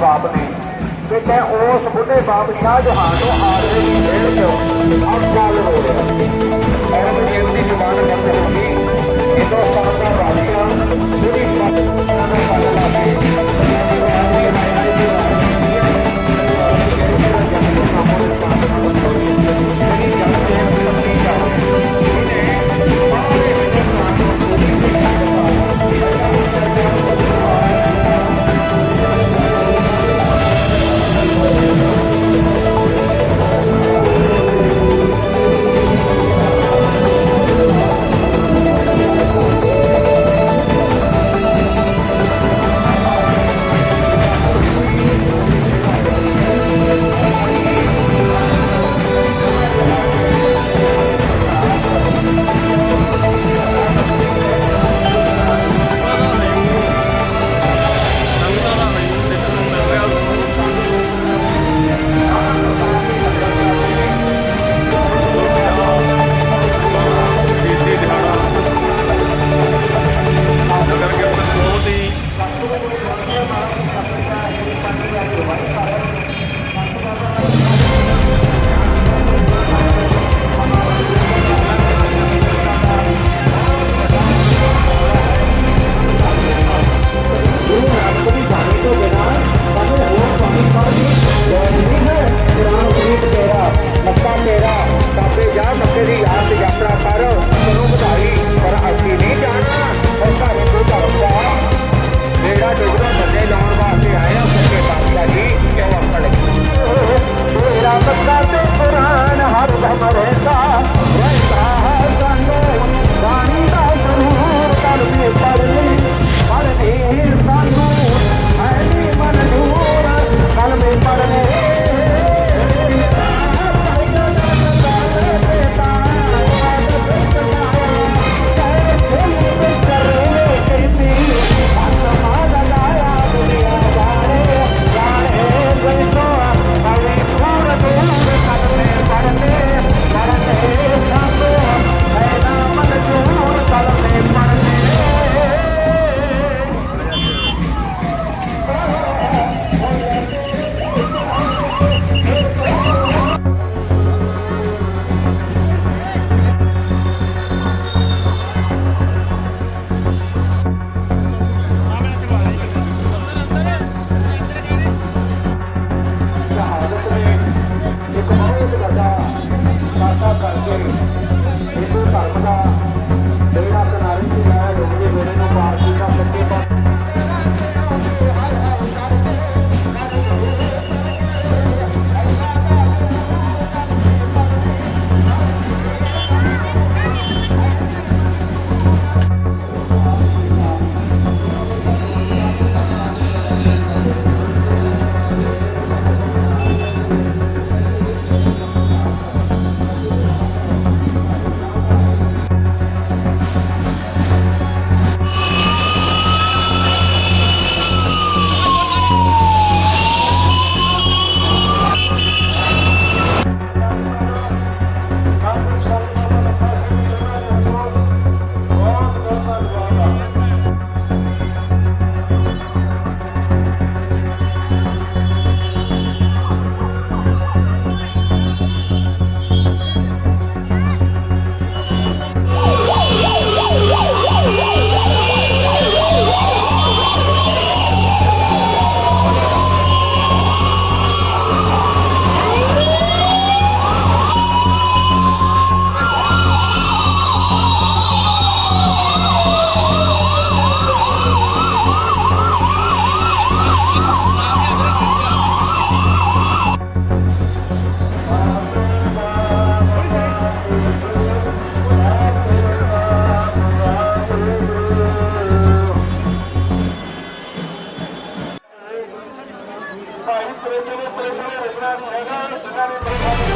ਬਾਪ ਨੇ। ਤੇ ਮੈਂ ਉਸ ਬੁੱਢੇ ਬਾਪ ਸ਼ਾਹ ਜਹਾਨ ਨੂੰ ਹਾਰ ਦੇ ਢੇਰ ਚੋਂ ਅੱਠ ਸਾਲ ਹੋ ਰਿਹਾ। ਐਵੇਂ ਜੇਲ੍ਹ ਦੀ ਜ਼ਮਾਨ ਬੰਦ ਹੋ ਗਈ ਹਿੰਦੁਸਤਾਨ ਦਾ ਵਾਸੀਆਂ ਪੂਰੀ ਪਾਕਿਸਤਾਨ ਨੂੰ ਪਾਲਣਾ Thank you.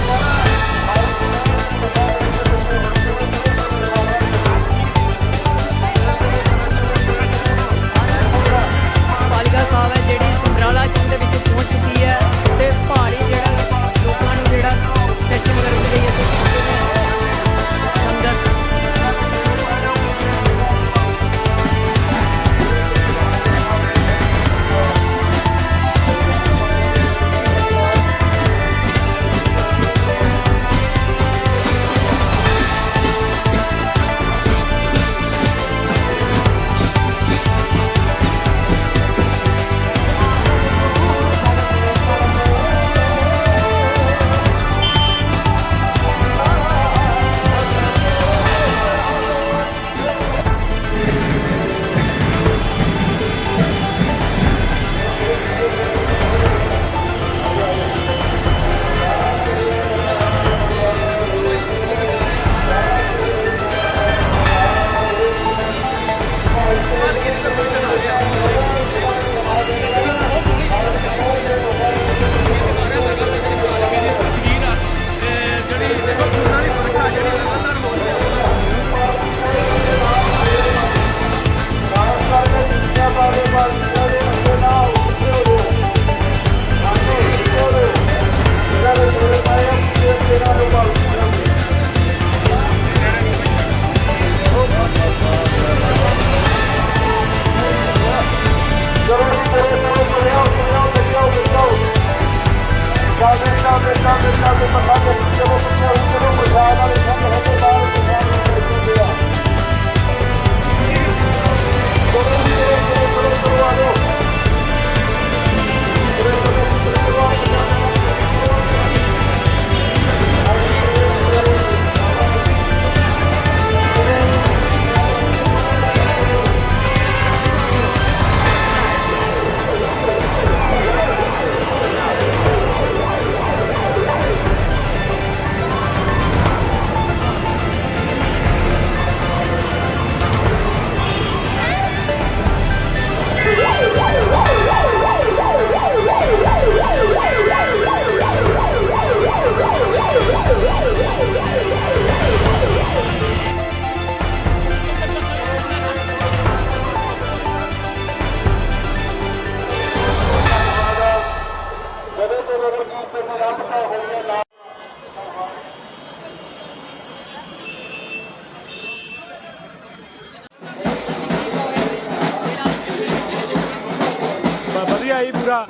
ਜੀ ਪੂਰਾ।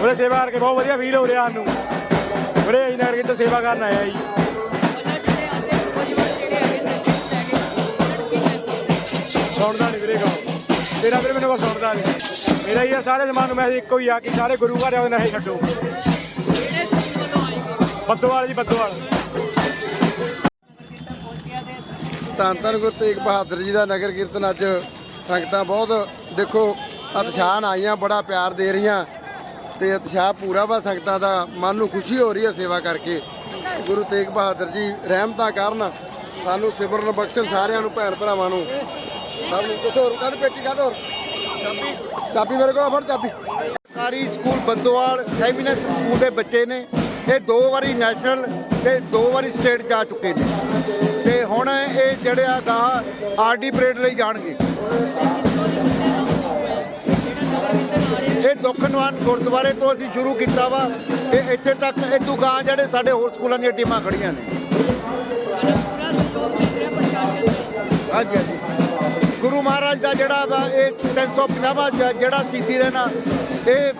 ਉਹਦੇ ਸੇਵਾ ਕਰਕੇ ਬਹੁਤ ਵਧੀਆ ਫੀਲ ਹੋ ਰਿਹਾ ਸਾਨੂੰ। ਉਹਦੇ ਅਸੀਂ ਨਗਰ ਕੀਰਤਨ ਸੇਵਾ ਕਰਨ ਆਇਆ ਜੀ। ਸੁਣਦਾ ਨਹੀਂ ਵੀਰੇ ਕਹੋ ਤੇਰਾ ਵੀਰੇ ਮੈਨੂੰ ਸੁਣਦਾ ਨਹੀਂ ਮੇਰਾ ਹੀ ਸਾਰੇ ਸਮਾਨ ਨੂੰ ਮੈਂ ਇੱਕੋ ਹੀ ਆ ਕਿ ਸਾਰੇ ਗੁਰੂ ਘਰ ਆਉਂਦੇ ਨਹੀਂ ਛੱਡੋ। ਬੱਦੋਵਾਲ ਜੀ, ਬੱਦੋਵਾਲ। ਧੰਨ ਧੰਨ ਗੁਰੂ ਤੇਗ ਬਹਾਦਰ ਜੀ ਦਾ ਨਗਰ ਕੀਰਤਨ ਅੱਜ ਸੰਗਤਾਂ ਬਹੁਤ ਦੇਖੋ ਉਤਸ਼ਾਹ ਨਾਲ ਆਈਆਂ ਬੜਾ ਪਿਆਰ ਦੇ ਰਹੀਆਂ ਤੇ ਉਤਸ਼ਾਹ ਪੂਰਾ ਵਾ ਸੰਗਤਾਂ ਦਾ। ਮਨ ਨੂੰ ਖੁਸ਼ੀ ਹੋ ਰਹੀ ਹੈ ਸੇਵਾ ਕਰਕੇ। ਗੁਰੂ ਤੇਗ ਬਹਾਦਰ ਜੀ ਰਹਿਮਤਾਂ ਕਰਨ। ਸਾਨੂੰ ਸਿਮਰਨ ਬਖਸ਼ਣ ਸਾਰਿਆਂ ਨੂੰ, ਭੈਣ ਭਰਾਵਾਂ ਨੂੰ। ਸਭ ਨੂੰ ਕੁਛ ਹੋਰ ਕੱਢ ਪੇਟੀ, ਕੱਢ ਹੋਰ। ਚਾਬੀ। ਚਾਬੀ ਮੇਰੇ ਕੋਲ ਫੜ ਚਾਬੀ। ਸਰਕਾਰੀ ਸਕੂਲ ਬੰਦੋਵਾਲ ਫੈਮਿਨਸ ਸਕੂਲ ਦੇ ਬੱਚੇ ਨੇ। ਇਹ ਦੋ ਵਾਰੀ ਨੈਸ਼ਨਲ ਤੇ ਦੋ ਵਾਰੀ ਸਟੇਟ ਜਾ ਚੁੱਕੇ ਨੇ। ਤੇ ਹੁਣ ਇਹ ਜਿਹੜੇ ਗਾ ਆਰਡੀ ਪਰੇਡ ਲਈ ਜਾਣਗੇ। ਇਹ ਦੁਖਨਵਾਨ ਗੁਰਦੁਆਰੇ ਤੋਂ ਅਸੀਂ ਸ਼ੁਰੂ ਕੀਤਾ ਵਾ ਇਹ ਇੱਥੇ ਤੱਕ ਇਦੋਂ ਗਾਂ ਜਿਹੜੇ ਸਾਡੇ ਹੋਰ ਸਕੂਲਾਂ ਦੀਆਂ ਟੀਮਾਂ ਖੜੀਆਂ ਨੇ। ਹਾਂਜੀ ਹਾਂਜੀ। ਗੁਰੂ ਮਹਾਰਾਜ ਦਾ ਜਿਹੜਾ ਵਾ ਇਹ 350ਵਾਂ ਜਿਹੜਾ ਸ਼ਹੀਦੀ ਦੇ ਇਹ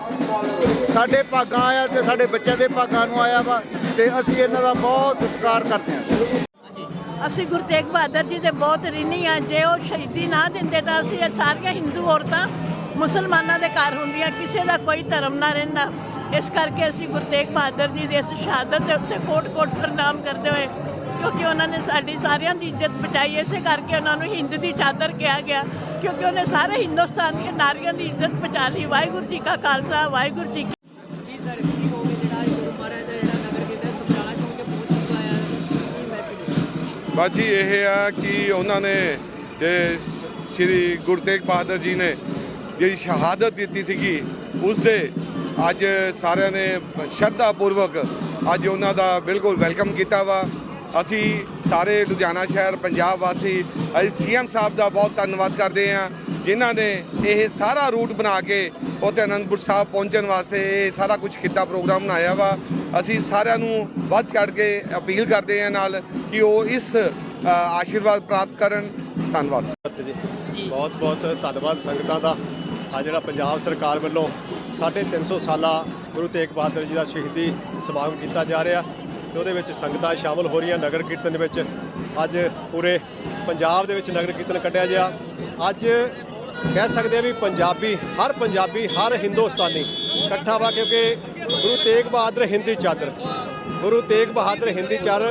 ਸਾਡੇ ਭਾਗਾਂ ਆਇਆ ਤੇ ਸਾਡੇ ਬੱਚਿਆਂ ਦੇ ਭਾਗਾਂ ਨੂੰ ਆਇਆ ਵਾ ਤੇ ਅਸੀਂ ਇਹਨਾਂ ਦਾ ਬਹੁਤ ਸਤਿਕਾਰ ਕਰਦੇ ਹਾਂ। ਅਸੀਂ ਗੁਰੂ ਤੇਗ ਬਹਾਦਰ ਜੀ ਦੇ ਬਹੁਤ ਰਿਣੀ ਆ ਜੇ ਉਹ ਸ਼ਹੀਦੀ ਨਾ ਦਿੰਦੇ ਤਾਂ ਅਸੀਂ ਇਹ ਸਾਰੀਆਂ ਹਿੰਦੂ ਔਰਤਾਂ ਮੁਸਲਮਾਨਾਂ ਦੇ ਘਰ ਹੁੰਦੀਆਂ ਕਿਸੇ ਦਾ ਕੋਈ ਧਰਮ ਨਾ ਰਹਿੰਦਾ। ਇਸ ਕਰਕੇ ਅਸੀਂ ਗੁਰੂ ਤੇਗ ਬਹਾਦਰ ਜੀ ਦੀ ਇਸ ਸ਼ਹਾਦਤ ਦੇ ਉੱਤੇ ਕੋਟ-ਕੋਟ ਪ੍ਰਣਾਮ ਕਰਦੇ ਹੋਏ ਕਿਉਂਕਿ ਉਹਨਾਂ ਨੇ ਸਾਡੀ ਸਾਰਿਆਂ ਦੀ ਇੱਜ਼ਤ ਬਚਾਈ। ਇਸੇ ਕਰਕੇ ਉਹਨਾਂ ਨੂੰ ਹਿੰਦ ਦੀ ਚਾਦਰ ਕਿਹਾ ਗਿਆ ਕਿਉਂਕਿ ਉਹਨੇ ਸਾਰੇ ਹਿੰਦੁਸਤਾਨ ਦੀਆਂ ਨਾਰੀਆਂ ਦੀ ਇੱਜ਼ਤ ਬਚਾ ਲਈ। ਵਾਹਿਗੁਰੂ ਜੀ ਕਾ ਖਾਲਸਾ ਵਾਹਿਗੁਰੂ ਜੀ ਕੀ ਜੀ ਸਰ ਕੀ ਕਹੋਗੇ ਜਿਹੜਾ ਇਹ ਗੁਰੂ ਮਹਾਰਾਜ ਦਾ ਜਿਹੜਾ ਨਗਰ ਕੀਰਤਨ ਸਮਰਾਲਾ ਚੌਂਕ 'ਚ ਪਹੁੰਚ ਚੁੱਕਾ ਹੈ ਕੀ ਮੈਸੇਜ ਬਸ ਜੀ ਇਹ ਆ ਕਿ ਉਹਨਾਂ ਨੇ ਜੇ ਸ੍ਰੀ ਗੁਰੂ ਤੇਗ ਬਹਾਦਰ ਜੀ ਨੇ ਜਿਹੜੀ ਸ਼ਹਾਦਤ ਦਿੱਤੀ ਸੀਗੀ, ਉਸ ਦੇ ਅੱਜ ਸਾਰਿਆਂ ਨੇ ਸ਼ਰਧਾ ਪੂਰਵਕ ਅੱਜ ਉਹਨਾਂ ਦਾ ਬਿਲਕੁਲ ਵੈਲਕਮ ਕੀਤਾ ਵਾ। ਅਸੀਂ ਸਾਰੇ ਲੁਧਿਆਣਾ ਸ਼ਹਿਰ, ਪੰਜਾਬ ਵਾਸੀ, ਅਸੀਂ ਸੀਐਮ ਸਾਹਿਬ ਦਾ ਬਹੁਤ ਧੰਨਵਾਦ ਕਰਦੇ ਹਾਂ, ਜਿਨ੍ਹਾਂ ਨੇ ਇਹ ਸਾਰਾ ਰੂਟ ਬਣਾ ਕੇ ਉੱਥੇ ਅਨੰਦਪੁਰ ਸਾਹਿਬ ਪਹੁੰਚਣ ਵਾਸਤੇ ਇਹ ਸਾਰਾ ਕੁਝ ਕੀਤਾ, ਪ੍ਰੋਗਰਾਮ ਬਣਾਇਆ ਵਾ। ਅਸੀਂ ਸਾਰਿਆਂ ਨੂੰ ਵੱਧ ਚੜ੍ਹ ਕੇ ਅਪੀਲ ਕਰਦੇ ਹਾਂ ਨਾਲ ਕਿ ਉਹ ਇਸ ਆਸ਼ੀਰਵਾਦ ਪ੍ਰਾਪਤ ਕਰਨ। ਧੰਨਵਾਦ। ਜੀ। ਬਹੁਤ ਬਹੁਤ ਧੰਨਵਾਦ ਸੰਗਤਾਂ ਦਾ। ਆ ਜਿਹੜਾ ਪੰਜਾਬ ਸਰਕਾਰ ਵੱਲੋਂ 350 ਸਾਲਾ ਗੁਰੂ ਤੇਗ ਬਹਾਦਰ ਜੀ ਦਾ ਸ਼ਹੀਦੀ ਸਮਾਗਮ ਕੀਤਾ ਜਾ ਰਿਹਾ ਤੇ ਉਹਦੇ ਵਿੱਚ ਸੰਗਤਾਂ ਸ਼ਾਮਲ ਹੋ ਰਹੀਆਂ ਨਗਰ ਕੀਰਤਨ ਵਿੱਚ। ਅੱਜ ਪੂਰੇ ਪੰਜਾਬ ਦੇ ਵਿੱਚ ਨਗਰ ਕੀਰਤਨ ਕੱਢਿਆ ਗਿਆ। ਅੱਜ ਕਹਿ ਸਕਦੇ ਆ ਵੀ ਪੰਜਾਬੀ, ਹਰ ਪੰਜਾਬੀ, ਹਰ ਹਿੰਦੁਸਤਾਨੀ ਇਕੱਠਾ ਵਾ ਕਿਉਂਕਿ ਗੁਰੂ ਤੇਗ ਬਹਾਦਰ ਹਿੰਦੀ ਚਾਦਰ। ਗੁਰੂ ਤੇਗ ਬਹਾਦਰ ਹਿੰਦੀ ਚਾਰ,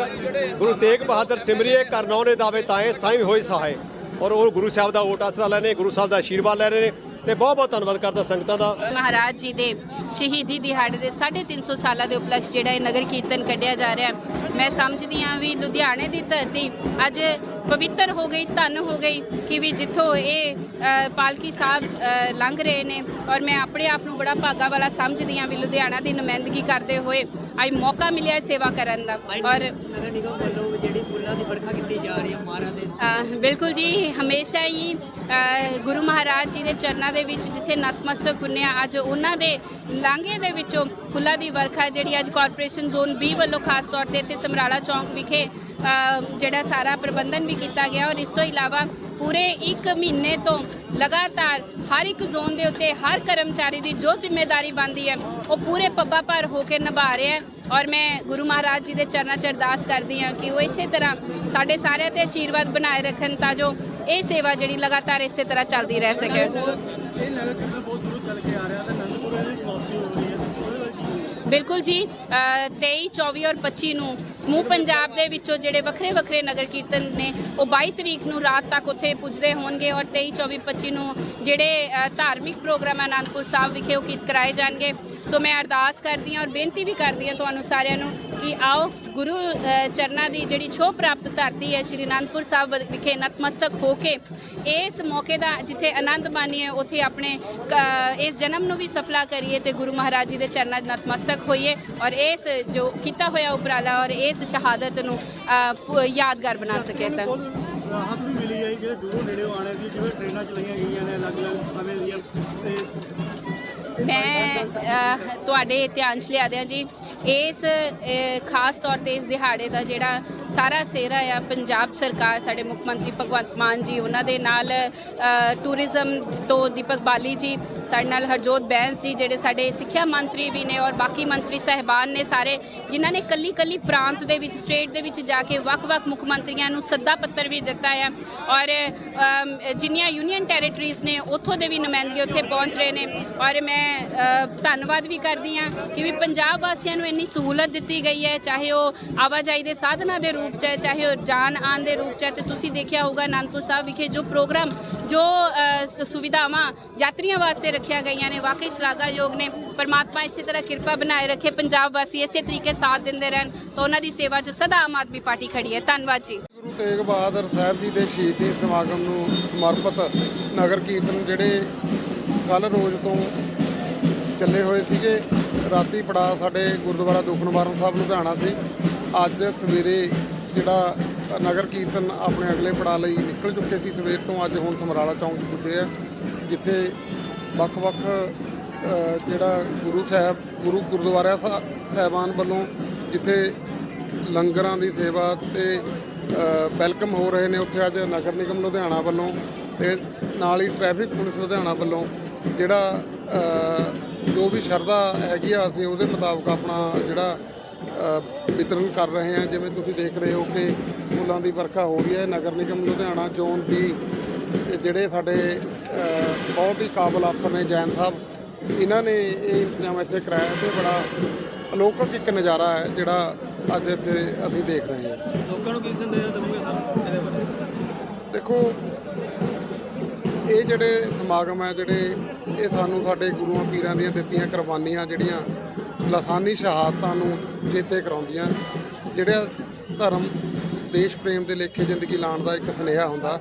ਗੁਰੂ ਤੇਗ ਬਹਾਦਰ ਸਿਮਰਿਏ ਕਰਨੌ ਨੇ ਦਾਵੇ ਤਾਏ, ਸਾਈਂ ਹੋਏ ਸਹਾਏ। ਔਰ ਉਹ ਗੁਰੂ ਸਾਹਿਬ ਦਾ ਓਟ ਆਸਰਾ ਲੈ ਰਹੇ ਨੇ, ਗੁਰੂ ਸਾਹਿਬ ਦਾ ਆਸ਼ੀਰਵਾਦ ਲੈ ਰਹੇ ਨੇ। ਤੇ ਬਹੁਤ ਬਹੁਤ ਧੰਨਵਾਦ ਕਰਦਾ ਸੰਗਤਾਂ ਦਾ। ਮਹਾਰਾਜ ਜੀ ਦੇ ਸ਼ਹੀਦੀ ਦਿਹਾੜੇ ਦੇ 350 ਸਾਲਾਂ ਦੇ ਉਪਲਕਸ਼ ਜਿਹੜਾ ਇਹ ਨਗਰ ਕੀਰਤਨ ਕੱਢਿਆ ਜਾ ਰਿਹਾ ਹੈ। ਮੈਂ ਸਮਝਦੀ ਹਾਂ ਵੀ ਲੁਧਿਆਣੇ ਦੀ ਧਰਤੀ ਅੱਜ ਪਵਿੱਤਰ ਹੋ ਗਈ ਧਨ ਹੋ ਗਈ ਕਿ ਵੀ ਜਿੱਥੋਂ ਇਹ ਪਾਲਕੀ ਸਾਹਿਬ ਲੰਘ ਰਹੇ ਨੇ ਔਰ ਮੈਂ ਆਪਣੇ ਆਪ ਨੂੰ ਬੜਾ ਭਾਗਾ ਵਾਲਾ ਸਮਝਦੀ ਹਾਂ ਵੀ ਲੁਧਿਆਣਾ ਦੀ ਨੁਮਾਇੰਦਗੀ ਕਰਦੇ ਹੋਏ ਅੱਜ ਮੌਕਾ ਮਿਲਿਆ ਹੈ ਸੇਵਾ ਕਰਨ ਦਾ। ਔਰ ਨਗਰ ਨਿਗਮ ਵੱਲੋਂ ਜਿਹੜੀ ਫੁੱਲਾਂ ਦੀ ਵਰਖਾ ਕੀਤੀ ਜਾ ਰਹੀ ਹੈ ਮਹਾਰਾਜ ਦੇ ਬਿਲਕੁਲ ਜੀ, ਹਮੇਸ਼ਾ ਹੀ ਗੁਰੂ ਮਹਾਰਾਜ ਜੀ ਦੇ ਚਰਨਾਂ ਦੇ ਵਿੱਚ ਜਿੱਥੇ ਨਤਮਸਤਕ ਹੁੰਨੇ ਆ, ਅੱਜ ਉਹਨਾਂ ਦੇ ਲਾਂਘੇ ਦੇ ਵਿੱਚੋਂ ਫੁੱਲਾਂ ਦੀ ਵਰਖਾ ਜਿਹੜੀ ਅੱਜ ਕਾਰਪੋਰੇਸ਼ਨ ਜ਼ੋਨ 20 ਵੱਲੋਂ ਖਾਸ ਤੌਰ ਤੇ ਇੱਥੇ ਸਮਰਾਲਾ ਚੌਂਕ ਵਿਖੇ ਜਿਹੜਾ ਸਾਰਾ ਪ੍ਰਬੰਧਨ ਵੀ ਕੀਤਾ ਗਿਆ ਔਰ ਇਸ ਤੋਂ ਇਲਾਵਾ ਪੂਰੇ 1 ਮਹੀਨੇ ਤੋਂ ਲਗਾਤਾਰ ਹਰ ਇੱਕ ਜ਼ੋਨ ਦੇ ਉੱਤੇ ਹਰ ਕਰਮਚਾਰੀ ਦੀ ਜੋ ਜ਼ਿੰਮੇਵਾਰੀ ਬਣਦੀ ਹੈ, ਉਹ ਪੂਰੇ ਪੱਬਾ ਭਰ ਹੋ ਕੇ ਨਿਭਾ ਰਿਹਾ ਹੈ। ਔਰ ਮੈਂ ਗੁਰੂ ਮਹਾਰਾਜ ਜੀ ਦੇ ਚਰਨਾਂ 'ਚ ਅਰਦਾਸ ਕਰਦੀ ਹਾਂ ਕਿ ਉਹ ਇਸੇ ਤਰ੍ਹਾਂ ਸਾਡੇ ਸਾਰਿਆਂ ਤੇ ਆਸ਼ੀਰਵਾਦ ਬਣਾਏ ਰੱਖਣ ਤਾਂ ਜੋ ਇਹ ਸੇਵਾ ਜਿਹੜੀ ਲਗਾਤਾਰ ਇਸੇ ਤਰ੍ਹਾਂ ਚੱਲਦੀ ਰਹਿ ਸਕੇ ਇਹ ਨਗਰ ਕੀਰਤਨ ਬਹੁਤ ਸ਼ੁਰੂ ਚੱਲ ਕੇ ਆ ਰਿਹਾ ਤੇ ਅਨੰਦਪੁਰ ਦੀ ਸਮਾਪਤੀ ਹੋ ਰਹੀ ਹੈ ਉਹਦੇ ਵਿੱਚ ਬਿਲਕੁਲ ਜੀ ਅ, 23 24 ਔਰ 25 ਨੂੰ ਸਮੂਹ ਪੰਜਾਬ ਦੇ ਵਿੱਚੋਂ ਜਿਹੜੇ ਵੱਖਰੇ ਵੱਖਰੇ ਨਗਰ ਕੀਰਤਨ ਨੇ ਉਹ 22 ਤਰੀਕ ਨੂੰ ਰਾਤ ਤੱਕ ਉੱਥੇ ਪੁੱਜਦੇ ਹੋਣਗੇ ਔਰ 23 24 25 ਨੂੰ ਜਿਹੜੇ ਧਾਰਮਿਕ ਪ੍ਰੋਗਰਾਮ ਅਨੰਦਪੁਰ ਸਾਹਿਬ ਵਿਖੇ ਉਹ ਕੀਤ ਕਰਾਏ ਜਾਣਗੇ। ਸੋ ਮੈਂ ਅਰਦਾਸ ਕਰਦੀ ਹਾਂ ਔਰ ਬੇਨਤੀ ਵੀ ਕਰਦੀ ਹਾਂ ਤੁਹਾਨੂੰ ਸਾਰਿਆਂ ਨੂੰ ਕਿ ਆਓ ਗੁਰੂ ਚਰਨਾਂ ਦੀ ਜਿਹੜੀ ਛੋਹ ਪ੍ਰਾਪਤ ਧਰਤੀ ਹੈ ਸ਼੍ਰੀ ਅਨੰਦਪੁਰ ਸਾਹਿਬ ਵਿਖੇ ਨਤਮਸਤਕ ਹੋ ਕੇ ਇਸ ਮੌਕੇ ਦਾ ਜਿੱਥੇ ਆਨੰਦ ਮਾਣੀਏ ਉੱਥੇ ਆਪਣੇ ਇਸ ਜਨਮ ਨੂੰ ਵੀ ਸਫਲਾ ਕਰੀਏ ਤੇ ਗੁਰੂ ਮਹਾਰਾਜ ਜੀ ਦੇ ਚਰਨਾਂ 'ਚ ਨਤਮਸਤਕ ਹੋਈਏ ਔਰ ਇਸ ਜੋ ਕੀਤਾ ਹੋਇਆ ਉਪਰਾਲਾ ਔਰ ਇਸ ਸ਼ਹਾਦਤ ਨੂੰ ਯਾਦਗਾਰ ਬਣਾ ਸਕੇ ਤਾਂ। ਰਾਹਤ ਵੀ ਮਿਲੀ ਹੈ ਜਿਹੜੇ ਦੂਰੋਂ ਨੇੜੇੋਂ ਆਣੇ ਦੀ ਜਿਵੇਂ ਟ੍ਰੇਨਾਂ ਚਲਾਈਆਂ ਗਈਆਂ ਨੇ ਅਲੱਗ-ਅਲੱਗ ਸਮੇਂ ਦੀਆਂ ਤੇ ਮੈਂ ਤੁਹਾਡੇ ਧਿਆਨ 'ਚ ਲਿਆ ਦਿਆਂ ਜੀ। ਇਸ ਖਾਸ ਤੌਰ ਤੇ ਇਸ ਦਿਹਾੜੇ ਦਾ ਜਿਹੜਾ ਸਾਰਾ ਸਿਹਰਾ ਆ, ਪੰਜਾਬ ਸਰਕਾਰ, ਸਾਡੇ ਮੁੱਖ ਮੰਤਰੀ ਭਗਵੰਤ ਮਾਨ ਜੀ, ਉਹਨਾਂ ਦੇ ਨਾਲ ਟੂਰਿਜ਼ਮ ਤੋਂ ਦੀਪਕ ਬਾਲੀ ਜੀ, ਸਾਡੇ ਨਾਲ ਹਰਜੋਤ ਬੈਂਸ ਜੀ, ਜਿਹੜੇ ਸਾਡੇ ਸਿੱਖਿਆ ਮੰਤਰੀ ਵੀ ਨੇ ਔਰ ਬਾਕੀ ਮੰਤਰੀ ਸਹਿਬਾਨ ਨੇ ਸਾਰੇ, ਜਿਨ੍ਹਾਂ ਨੇ ਕੱਲੀ ਕੱਲੀ ਪ੍ਰਾਂਤ ਦੇ ਵਿੱਚ, ਸਟੇਟ ਦੇ ਵਿੱਚ ਜਾ ਕੇ ਵੱਖ-ਵੱਖ ਮੁੱਖ ਮੰਤਰੀਆਂ ਨੂੰ ਸੱਦਾ ਪੱਤਰ ਵੀ ਦਿੱਤਾ ਹੈ ਔਰ ਜਿੰਨੀਆਂ ਯੂਨੀਅਨ ਟੈਰੀਟਰੀਜ਼ ਨੇ, ਉੱਥੋਂ ਦੇ ਵੀ ਨੁਮਾਇੰਦੇ ਉੱਥੇ ਪਹੁੰਚ ਰਹੇ ਨੇ ਔਰ ਮੈਂ ਧੰਨਵਾਦ ਵੀ ਕਰਦੀ ਹਾਂ ਕਿ ਵੀ ਪੰਜਾਬ ਵਾਸੀਆਂ ਨੂੰ ਇੰਨੀ ਸਹੂਲਤ ਦਿੱਤੀ ਗਈ ਹੈ, ਚਾਹੇ ਉਹ ਆਵਾਜਾਈ ਦੇ ਸਾਧਨਾਂ ਦੇ ਰੂਪ 'ਚ ਹੈ, ਚਾਹੇ ਉਹ ਜਾਨ ਆਉਣ ਦੇ ਰੂਪ 'ਚ ਹੈ, ਤੇ ਤੁਸੀਂ ਦੇਖਿਆ ਹੋਊਗਾ ਅਨੰਦਪੁਰ ਸਾਹਿਬ ਵਿਖੇ ਜੋ ਪ੍ਰੋਗਰਾਮ, ਜੋ ਸੁਵਿਧਾਵਾਂ ਯਾਤਰੀਆਂ ਵਾਸਤੇ ਰੱਖੀਆਂ ਗਈਆਂ ਨੇ, ਵਾਕਈ ਸ਼ਲਾਘਾਯੋਗ ਨੇ। ਪਰਮਾਤਮਾ ਇਸੇ ਤਰ੍ਹਾਂ ਕਿਰਪਾ ਬਣਾਏ ਰੱਖੇ, ਪੰਜਾਬ ਵਾਸੀ ਇਸੇ ਤਰੀਕੇ ਸਾਥ ਦਿੰਦੇ ਰਹਿਣ, ਤਾਂ ਉਹਨਾਂ ਦੀ ਸੇਵਾ 'ਚ ਸਦਾ ਆਮ ਆਦਮੀ ਪਾਰਟੀ ਖੜੀ ਹੈ। ਧੰਨਵਾਦ ਜੀ। ਗੁਰੂ ਤੇਗ ਬਹਾਦਰ ਸਾਹਿਬ ਜੀ ਦੇ ਸ਼ਹੀਦੀ ਸਮਾਗਮ ਨੂੰ ਸਮਰਪਿਤ ਨਗਰ ਕੀਰਤਨ ਜਿਹੜੇ ਕੱਲ ਰੋਜ਼ ਤੋਂ ਚੱਲੇ ਹੋਏ ਸੀਗੇ ਰਾਤੀ ਪੜਾ ਸਾਡੇ ਗੁਰਦੁਆਰਾ ਦੁਖਨਿਵਾਰਨ ਸਾਹਿਬ ਲੁਧਿਆਣਾ ਸੀ। ਅੱਜ ਸਵੇਰੇ ਜਿਹੜਾ ਨਗਰ ਕੀਰਤਨ ਆਪਣੇ ਅਗਲੇ ਪੜਾ ਲਈ ਨਿਕਲ ਚੁੱਕੇ ਸੀ। ਸਵੇਰ ਤੋਂ ਅੱਜ ਹੁਣ ਸਮਰਾਲਾ ਚੌਂਕ 'ਚ ਪੁੱਜੇ ਆ, ਜਿੱਥੇ ਵੱਖ-ਵੱਖ ਜਿਹੜਾ ਗੁਰੂ ਸਾਹਿਬ, ਗੁਰੂ ਗੁਰਦੁਆਰਾ ਸਾਹਿ- ਸਾਹਿਬਾਨ ਵੱਲੋਂ ਜਿੱਥੇ ਲੰਗਰਾਂ ਦੀ ਸੇਵਾ ਤੇ ਵੈਲਕਮ ਹੋ ਰਹੇ ਨੇ, ਉੱਥੇ ਅੱਜ ਨਗਰ ਨਿਗਮ ਲੁਧਿਆਣਾ ਵੱਲੋਂ ਤੇ ਨਾਲ ਹੀ ਟ੍ਰੈਫਿਕ ਪੁਲਿਸ ਲੁਧਿਆਣਾ ਵੱਲੋਂ ਜਿਹੜਾ ਜੋ ਵੀ ਸ਼ਰਧਾ ਹੈਗੀ ਆ ਅਸੀਂ ਉਹਦੇ ਮੁਤਾਬਕ ਆਪਣਾ ਜਿਹੜਾ ਵਿਤਰਨ ਕਰ ਰਹੇ ਹਾਂ। ਜਿਵੇਂ ਤੁਸੀਂ ਦੇਖ ਰਹੇ ਹੋ ਕਿ ਫੁੱਲਾਂ ਦੀ ਵਰਖਾ ਹੋ ਰਹੀ ਹੈ। ਨਗਰ ਨਿਗਮ ਲੁਧਿਆਣਾ ਜ਼ੋਨ ਦੀ ਤੇ ਜਿਹੜੇ ਸਾਡੇ ਬਹੁਤ ਹੀ ਕਾਬਲ ਅਫਸਰ ਨੇ ਜੈਨ ਸਾਹਿਬ ਇਹਨਾਂ ਨੇ ਇਹ ਇੰਤਜ਼ਾਮ ਇੱਥੇ ਕਰਾਇਆ ਤੇ ਬੜਾ ਅਲੌਕਿਕ ਇੱਕ ਨਜ਼ਾਰਾ ਹੈ ਜਿਹੜਾ ਅੱਜ ਇੱਥੇ ਅਸੀਂ ਦੇਖ ਰਹੇ ਹਾਂ। ਲੋਕਾਂ ਨੂੰ ਕੀ ਸੰਦੇਸ਼ ਦੇਵੋਗੇ ਸਰ? ਇਹਦੇ ਬਾਰੇ? ਦੇਖੋ ਇਹ ਜਿਹੜੇ ਸਮਾਗਮ ਹੈ ਜਿਹੜੇ ਇਹ ਸਾਨੂੰ ਸਾਡੇ ਗੁਰੂਆਂ ਪੀਰਾਂ ਦੀਆਂ ਦਿੱਤੀਆਂ ਕੁਰਬਾਨੀਆਂ ਜਿਹੜੀਆਂ ਲਸਾਨੀ ਸ਼ਹਾਦਤਾਂ ਨੂੰ ਚੇਤੇ ਕਰਾਉਂਦੀਆਂ ਜਿਹੜਾ ਧਰਮ ਦੇਸ਼ ਪ੍ਰੇਮ ਦੇ ਲੇਖੇ ਜ਼ਿੰਦਗੀ ਲਾਉਣ ਦਾ ਇੱਕ ਸੁਨੇਹਾ ਹੁੰਦਾ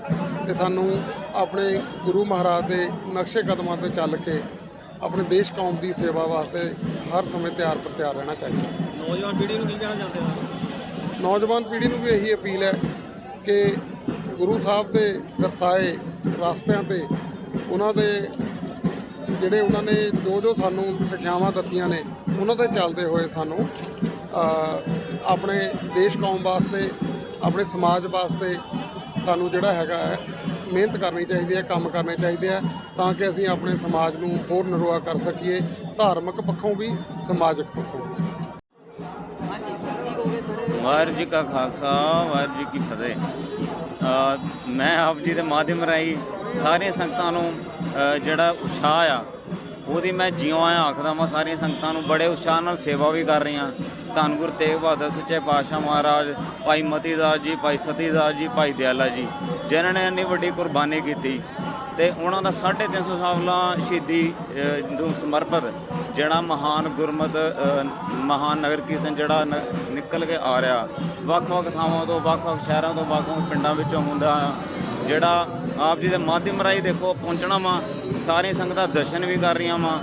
ਤੇ ਸਾਨੂੰ ਆਪਣੇ ਗੁਰੂ ਮਹਾਰਾਜ ਦੇ ਨਕਸ਼ੇ ਕਦਮਾਂ ਤੇ ਚੱਲ ਕੇ ਆਪਣੇ ਦੇਸ਼ ਕੌਮ ਦੀ ਸੇਵਾ ਵਾਸਤੇ ਹਰ ਸਮੇਂ ਤਿਆਰ ਪਰ ਤਿਆਰ ਰਹਿਣਾ ਚਾਹੀਦਾ। ਨੌਜਵਾਨ ਪੀੜ੍ਹੀ ਨੂੰ ਕੀ ਕਹਿਣਾ ਚਾਹੁੰਦੇ ਹੋ? ਨੌਜਵਾਨ ਪੀੜ੍ਹੀ ਨੂੰ ਵੀ ਇਹੀ ਅਪੀਲ ਹੈ ਕਿ ਗੁਰੂ ਸਾਹਿਬ ਦੇ ਦਰਸਾਏ ਰਸਤਿਆਂ ਤੇ ਉਹਨਾਂ ਦੇ ਜਿਹੜੇ ਉਹਨਾਂ ਨੇ ਜੋ ਜੋ ਸਾਨੂੰ ਸਿੱਖਿਆਵਾਂ ਦਿੱਤੀਆਂ ਨੇ ਉਹਨਾਂ ਤੇ ਚੱਲਦੇ ਹੋਏ ਸਾਨੂੰ ਆਪਣੇ ਦੇਸ਼ ਕੌਮ ਵਾਸਤੇ ਆਪਣੇ ਸਮਾਜ ਵਾਸਤੇ ਸਾਨੂੰ ਜਿਹੜਾ ਹੈਗਾ ਹੈ ਮਿਹਨਤ ਕਰਨੀ ਚਾਹੀਦੀ ਹੈ ਕੰਮ ਕਰਨੇ ਚਾਹੀਦੇ ਆ ਤਾਂ ਕਿ ਅਸੀਂ ਆਪਣੇ ਸਮਾਜ ਨੂੰ ਹੋਰ ਨਰੋਆ ਕਰ ਸਕੀਏ ਧਾਰਮਿਕ ਪੱਖੋਂ ਵੀ ਸਮਾਜਿਕ ਪੱਖੋਂ ਵੀ। ਹਾਂਜੀ ਕੀ ਕਹੋਗੇ ਸਰ? ਵਾਹਿਗੁਰੂ ਜੀ ਕਾ ਖਾਲਸਾ ਵਾਹਿਗੁਰੂ ਜੀ ਕੀ ਫਤਿਹ। ਮੈਂ ਆਪ ਜੀ ਦੇ ਮਾਧਿਅਮ ਰਾਹੀਂ ਸਾਰੀਆਂ ਸੰਗਤਾਂ ਨੂੰ ਜਿਹੜਾ ਉਤਸ਼ਾਹ ਆ, ਉਹਦੀ ਮੈਂ ਜਿਉਂ ਆਇਆ ਆਖਦਾ ਮੈਂ ਸਾਰੀਆਂ ਸੰਗਤਾਂ ਨੂੰ ਬੜੇ ਉਤਸ਼ਾਹ ਨਾਲ ਸੇਵਾ ਵੀ ਕਰ ਰਹੀਆਂ। ਧੰਨ ਗੁਰੂ ਤੇਗ ਬਹਾਦਰ ਸੱਚੇ ਪਾਤਸ਼ਾਹ ਮਹਾਰਾਜ, ਭਾਈ ਮਤੀ ਦਾਸ ਜੀ, ਭਾਈ ਸਤੀ ਦਾਸ ਜੀ, ਭਾਈ ਦਿਆਲਾ ਜੀ, ਜਿਨ੍ਹਾਂ ਨੇ ਇੰਨੀ ਵੱਡੀ ਕੁਰਬਾਨੀ ਕੀਤੀ। ਤੇ ਉਹਨਾਂ ਦਾ 350 ਸਾਲਾਂ ਸ਼ਹੀਦੀ ਅ, ਨੂੰ ਸਮਰਪਿਤ ਜਿਹੜਾ ਮਹਾਨ ਗੁਰਮਤ ਮਹਾਨ ਨਗਰ ਕੀਰਤਨ ਜਿਹੜਾ ਨ- ਨਿਕਲ ਕੇ ਆ ਰਿਹਾ। ਵੱਖ-ਵੱਖ ਥਾਵਾਂ ਤੋਂ ਵੱਖ-ਵੱਖ ਸ਼ਹਿਰਾਂ ਤੋਂ ਵੱਖ-ਵੱਖ ਪਿੰਡਾਂ ਵਿੱਚੋਂ ਹੁੰਦਾ ਆ ਜਿਹੜਾ ਆਪ ਜੀ ਦੇ ਮਾਧਿਅਮ ਰਾਹੀਂ ਦੇਖੋ ਪਹੁੰਚਣਾ ਵਾ ਸਾਰੀਆਂ ਸੰਗਤਾਂ ਦਰਸ਼ਨ ਵੀ ਕਰ ਰਹੀਆਂ ਵਾ।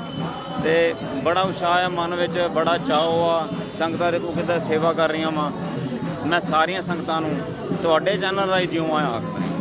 ਤੇ ਬੜਾ ਉਤਸ਼ਾਹ ਆ ਮਨ ਵਿੱਚ ਬੜਾ ਚਾਅ ਆ ਸੰਗਤਾਂ ਦੇਖੋ ਕਿੱਦਾਂ ਸੇਵਾ ਕਰ ਰਹੀਆਂ ਵਾ। ਮੈਂ ਸਾਰੀਆਂ ਸੰਗਤਾਂ ਨੂੰ ਤੁਹਾਡੇ ਚੈਨਲ ਰਾਹੀਂ ਜਿਉਂ ਆਇਆ। ਆਖਦਾ